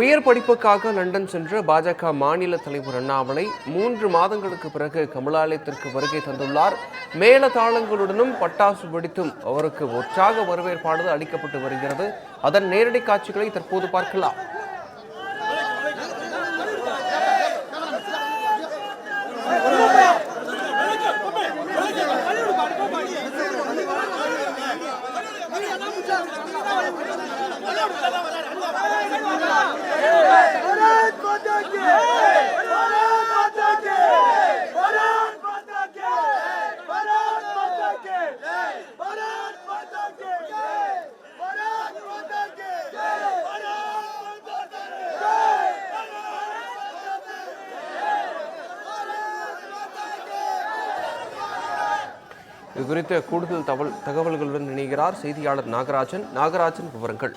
உயர் படிப்புக்காக லண்டன் சென்ற பாஜக மாநில தலைவர் அண்ணாமலை மூன்று மாதங்களுக்கு பிறகு கமலாலயத்திற்கு வருகை தந்துள்ளார் மேலதாளங்களுடனும் பட்டாசு வெடித்தும் அவருக்கு உற்சாக வரவேற்பானது அளிக்கப்பட்டு வருகிறது அதன் நேரடி காட்சிகளை தற்போது பார்க்கலாம் இது குறித்த கூடுதல் தகவல் தகவல்களுடன் இணைகிறார் செய்தியாளர் நாகராஜன். நாகராஜன் விவரங்கள்.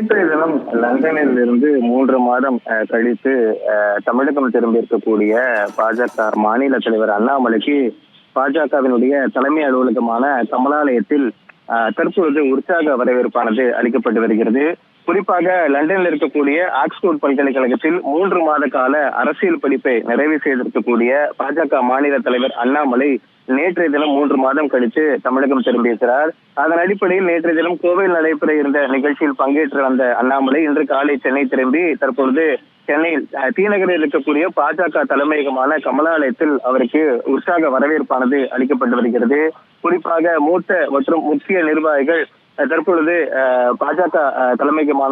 நேற்றைய தினம் லண்டனில் இருந்து மூன்று மாதம் அஹ், கழித்து அஹ், தமிழகம் திரும்பியிருக்கக்கூடிய பாஜக மாநில தலைவர் அண்ணாமலைக்கு பாஜகவினுடைய தலைமை அலுவலகமான கமலாலயத்தில் தற்பொழுது உற்சாக வரவேற்பானது அளிக்கப்பட்டு வருகிறது. குறிப்பாக லண்டனில் இருக்கக்கூடிய ஆக்ஸ்போர்ட் பல்கலைக்கழகத்தில் மூன்று மாத கால அரசியல் படிப்பை நிறைவு செய்திருக்கக்கூடிய பாஜக மாநில தலைவர் அண்ணாமலை நேற்றைய தினம் மூன்று மாதம் கழித்து தமிழகம் திரும்பியிருக்கிறார். அதன் அடிப்படையில் நேற்றைய தினம் கோவையில் நடைபெற இருந்த நிகழ்ச்சியில் பங்கேற்று வந்த அண்ணாமலை இன்று காலை சென்னை திரும்பி தற்பொழுது சென்னையில் அஹ், இருக்கக்கூடிய பாஜக தலைமையகமான கமலாலயத்தில் அவருக்கு உற்சாக வரவேற்பானது அளிக்கப்பட்டு வருகிறது. குறிப்பாக மூத்த மற்றும் முக்கிய நிர்வாகிகள் தற்பொழுது அஹ், பாஜக அஹ்,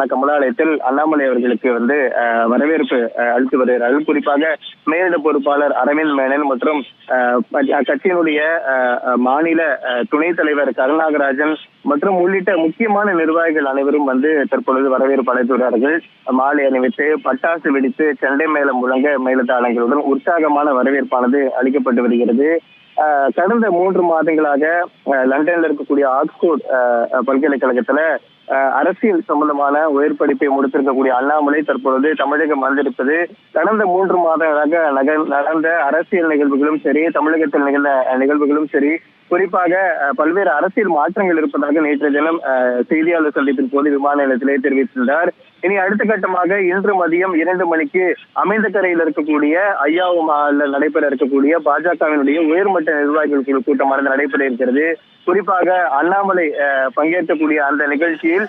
கமலாலயத்தில் அண்ணாமலை அவர்களுக்கு வந்து அஹ், வரவேற்பு அஹ், அளித்து வருகிறார்கள் குறிப்பாக மேலிட பொறுப்பாளர் அரவிந்த் மேனன் மற்றும் அக்கட்சியினுடைய கட்சியினுடைய அஹ், அஹ், மாநில அஹ், துணைத் தலைவர் கருணாகராஜன் மற்றும் உள்ளிட்ட முக்கியமான நிர்வாகிகள் அனைவரும் வந்து தற்பொழுது வரவேற்பு அளித்துள்ளார்கள் மாலை அணிவித்து பட்டாசு வெடித்து செண்டை மேளம் முழங்க மேலதாளங்களுடன் உற்சாகமான வரவேற்பானது அளிக்கப்பட்டு வருகிறது. கடந்த மூன்று மாதங்களாக அஹ், லண்டன்ல இருக்கக்கூடிய ஆக்ஸ்போர்ட் பல்கலைக்கழகத்துல அரசியல் சம்பந்தமான உயர் படிப்பை முடித்திருக்கக்கூடிய அண்ணாமலை தற்பொழுது தமிழகம் வந்திருப்பது. கடந்த மூன்று மாதங்களாக நடந்த அரசியல் நிகழ்வுகளும் சரி தமிழகத்தில் நிகழ்ந்த நிகழ்வுகளும் சரி குறிப்பாக பல்வேறு அரசியல் மாற்றங்கள் இருப்பதாக நேற்றைய தினம் செய்தியாளர் சந்திப்பின் போது விமான நிலையத்திலே தெரிவித்திருந்தார். இனி அடுத்த கட்டமாக இன்று மதியம் இரண்டு மணிக்கு அமைந்த கரையில் இருக்கக்கூடிய ஐயாவு நடைபெற இருக்கக்கூடிய பாஜகவினுடைய உயர்மட்ட நிர்வாகிகள் குழு கூட்டமானது நடைபெற இருக்கிறது. குறிப்பாக அண்ணாமலை பங்கேற்கக்கூடிய அந்த நிகழ்ச்சியில்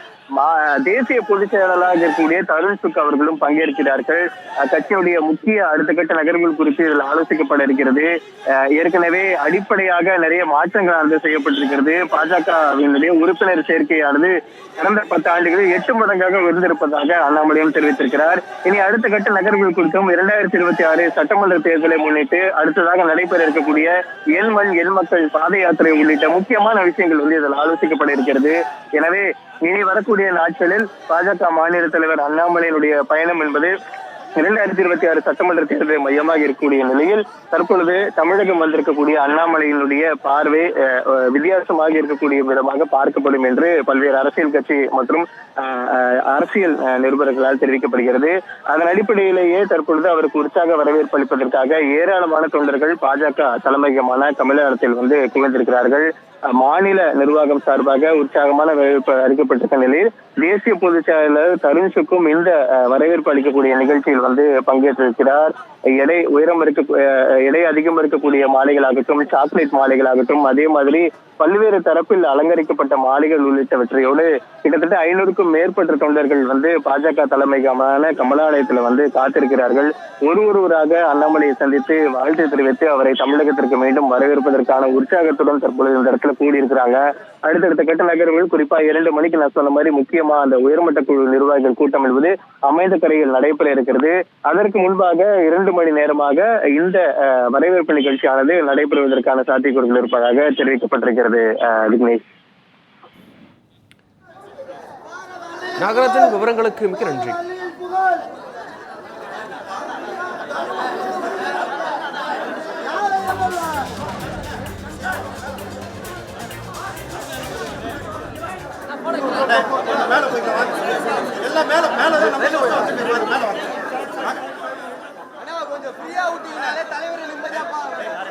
தேசிய பொதுச் செயலாளராக இருக்கக்கூடிய தருண் சுக் அவர்களும் பங்கேற்கிறார்கள். கட்சியுடைய முக்கிய அடுத்த கட்ட நகர்வுகள் குறித்து இதில் ஆலோசிக்கப்பட இருக்கிறது. ஏற்கனவே அடிப்படையாக நிறைய மாற்ற மாற்றங்களானது செய்யப்பட்டிருக்கிறது. பாஜகவினுடைய உறுப்பினர் சேர்க்கையானது கடந்த பத்து ஆண்டுகளில் எட்டு மடங்காக உயர்ந்திருப்பதாக அண்ணாமலையும் தெரிவித்திருக்கிறார். இனி அடுத்த கட்ட நகர்வுகள் குறித்தும் இரண்டாயிரத்தி இருபத்தி ஆறு சட்டமன்ற தேர்தலை முன்னிட்டு அடுத்ததாக நடைபெற இருக்கக்கூடிய எண் மண் எண் மக்கள் பாத யாத்திரை உள்ளிட்ட முக்கியமான விஷயங்கள் வந்து இதில் ஆலோசிக்கப்பட இருக்கிறது. எனவே இனி வரக்கூடிய நாட்களில் பாஜக மாநில தலைவர் அண்ணாமலையினுடைய பயணம் என்பது இரண்டாயிரத்தி இருபத்தி ஆறு சட்டமன்ற தேர்தலை மையமாக இருக்கக்கூடிய நிலையில் தற்பொழுது தமிழகம் வந்திருக்கக்கூடிய அண்ணாமலையினுடைய பார்வை வித்தியாசமாக இருக்கக்கூடிய விதமாக பார்க்கப்படும் என்று பல்வேறு அரசியல் கட்சி மற்றும் அரசியல் நிருபர்களால் தெரிவிக்கப்படுகிறது. அதன் அடிப்படையிலேயே தற்பொழுது அவருக்கு உற்சாக வரவேற்பு அளிப்பதற்காக ஏராளமான தொண்டர்கள் பாஜக தலைமையகமான தமிழகத்தில் வந்து குவிந்திருக்கிறார்கள். மாநில நிர்வாகம் சார்பாக உற்சாகமான வரவேற்பு அளிக்கப்பட்டிருக்க நிலையில் தேசிய பொதுச் செயலர் தருண் சுக்கும் இந்த வரவேற்பு அளிக்கக்கூடிய நிகழ்ச்சியில் அவர்கள் வந்து பங்கேற்றிருக்கிறார். எடை உயரம் இருக்க எடை அதிகம் இருக்கக்கூடிய மாலைகளாகட்டும் சாக்லேட் மாலைகளாகட்டும் அதே மாதிரி பல்வேறு தரப்பில் அலங்கரிக்கப்பட்ட மாலைகள் உள்ளிட்டவற்றையோடு கிட்டத்தட்ட ஐநூறுக்கும் மேற்பட்ட தொண்டர்கள் வந்து பாஜக தலைமைக்கான கமலாலயத்துல வந்து காத்திருக்கிறார்கள். ஒரு ஒருவராக அண்ணாமலையை சந்தித்து வாழ்த்து தெரிவித்து அவரை தமிழகத்திற்கு மீண்டும் வரவேற்பதற்கான உற்சாகத்துடன் தற்பொழுது இந்த இடத்துல கூடியிருக்கிறாங்க. அடுத்தடுத்த கட்ட நகர்வுகள் குறிப்பா இரண்டு மணிக்கு நான் சொன்ன மாதிரி முக்கியமா அந்த உயர்மட்ட குழு நிர்வாகிகள் கூட்டம் என்பது அமைந்த கரையில் நடைபெற இருக்கிறது. அதற்கு முன்பாக இரண்டு மணி நேரமாக இந்த வரவேற்பு நிகழ்ச்சியானது நடைபெறுவதற்கான சாத்தியக்கூறுகள் இருப்பதாக தெரிவிக்கப்பட்டிருக்கிறது விக்னேஷ். நாகராஜன் விவரங்களுக்கு மிக்க நன்றி. கொஞ்சம் ஃப்ரீயா விட்டீங்கனாலே தலைவர் நிம்மதியா பாருங்க.